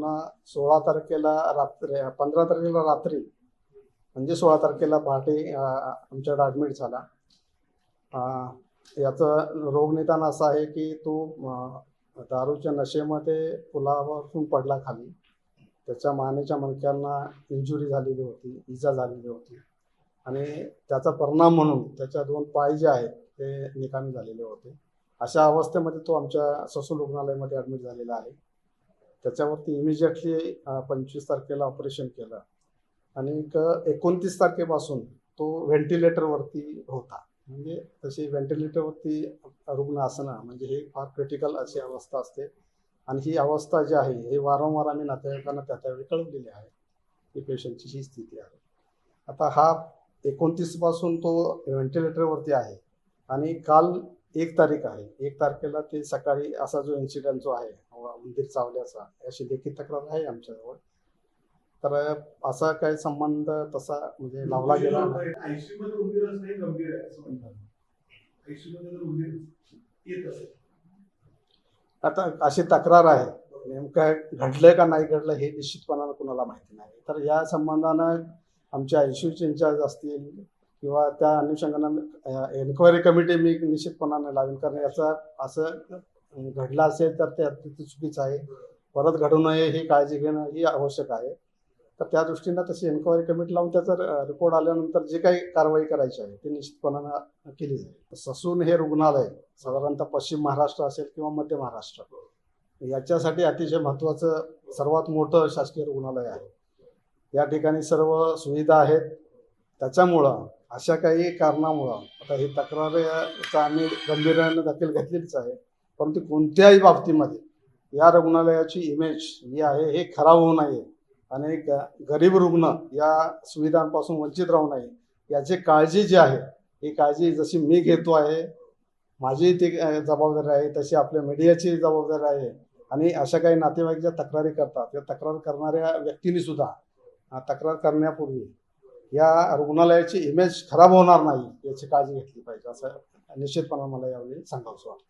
पुन्हा सोळा तारखेला रात्री पंधरा तारखेला रात्री म्हणजे सोळा तारखेला पहाटे आमच्याकडे ॲडमिट झाला. याचं रोगनिदान असं आहे की तो दारूच्या नशेमध्ये पुलावरून पडला खाली. त्याच्या मानेच्या मणक्यांना इंजुरी झालेली होती इजा झालेली होती. आणि त्याचा परिणाम म्हणून त्याच्या दोन पाय जे आहेत ते निकामी झालेले होते. अशा अवस्थेमध्ये तो आमच्या ससून रुग्णालयामध्ये ॲडमिट झालेला आहे. त्याच्यावरती इमिजिएटली पंचवीस तारखेला ऑपरेशन केलं. आणि एकोणतीस तारखेपासून तो व्हेंटिलेटरवरती होता. म्हणजे तशी व्हेंटिलेटरवरती रुग्ण असणं म्हणजे हे फार क्रिटिकल अशी अवस्था असते. आणि ही अवस्था जी आहे हे वारंवार आम्ही नातेवाईकांना त्या त्यावेळी कळवलेली आहे की पेशंटची ही स्थिती आहे. आता हा एकोणतीसपासून तो व्हेंटिलेटरवरती आहे. आणि काल एक तारीख आहे. एक तारखेला ते सकाळी असा जो इन्सिडेंट जो आहे उंदीर चावल्याचा याची लेखी तक्रार आहे आमच्याजवळ. तर असा काही संबंध तसा म्हणजे लावला गेला आता अशी तक्रार आहे. नेमकं घडलंय का नाही घडलं हे निश्चितपणानं कुणाला माहिती नाही. तर या संबंधानं आमच्या आयसीयूचे इंचार्ज असतील किंवा त्या अनुषंगानं एन्क्वायरी कमिटी मी निश्चितपणाने लावेल कारण याचा असं घडलं असेल तर ते अत्यंत चुकीचं आहे. परत घडू नये ही काळजी घेणं ही आवश्यक आहे. तर त्या दृष्टीनं तशी एन्क्वायरी कमिटी लावून त्याचा रिपोर्ट आल्यानंतर जी काही कारवाई करायची आहे ती निश्चितपणानं केली जाईल. ससून हे रुग्णालय साधारणतः पश्चिम महाराष्ट्र असेल किंवा मध्य महाराष्ट्र याच्यासाठी अतिशय महत्त्वाचं सर्वात मोठं शासकीय रुग्णालय आहे. या ठिकाणी सर्व सुविधा आहेत. त्याच्यामुळं अशा काही कारणामुळं आता ही तक्रारीचा आम्ही गंभीर्याने दखल घेतलेलीच आहे परंतु कोणत्याही बाबतीमध्ये या रुग्णालयाची इमेज जी आहे हे खराब होऊ नये आणि ग गरीब रुग्ण या सुविधांपासून वंचित राहू नये याची काळजी जी आहे ही काळजी जशी मी घेतो आहे माझी ती जबाबदारी आहे तशी आपल्या मीडियाची जबाबदारी आहे आणि अशा काही नातेवाईक ज्या तक्रारी करतात त्या तक्रार करणाऱ्या व्यक्तींनी सुद्धा तक्रार करण्यापूर्वी या रुग्णालयाची इमेज खराब होणार नाही याची काळजी घेतली पाहिजे असं निश्चितपणे मला यावेळी सांगावंसं वाटतं.